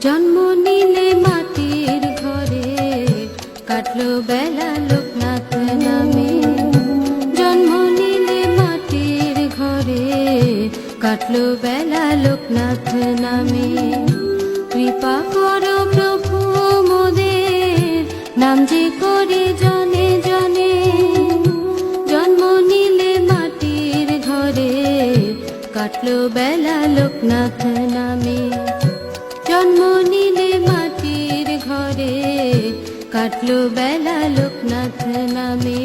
জন্ম নিলে মাটির ঘরে কাটলো বেলা লোকনাথ নামে। জন্ম নিলে মাটির ঘরে কাটলো বেলা লোকনাথ নামে। কৃপা করো প্রভু মোদের, নাম যে করি জনে জনে। জন্ম নিলে মাটির ঘরে কাটলো বেলা লোকনাথ নামে। জন্ম নিলে মাটির ঘরে কাটলো বেলা লোকনাথ নামে।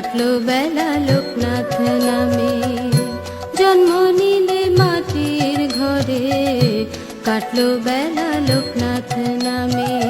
কাটলো বেলা লোকনাথ নামে। জন্ম নিলে মাটির ঘরে। কাটলো বেলা লোকনাথ নামে।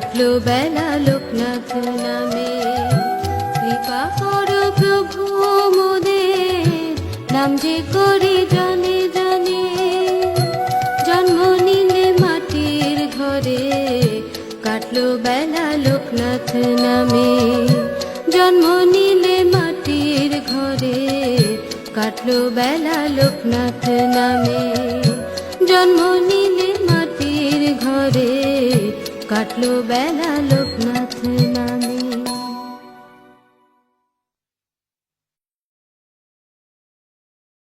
কাটলো বেলা লোকনাথ নামে। কৃপা করো প্রভু মোদের নাম যে করি জানে জানে। জন্ম নিলে মাটির ঘরে কাটলো বেলা লোকনাথ নামে। জন্ম নিলে মাটির ঘরে কাটলো বেলা লোকনাথ নামে। জন্ম কাটলো বেলা লোকনাথ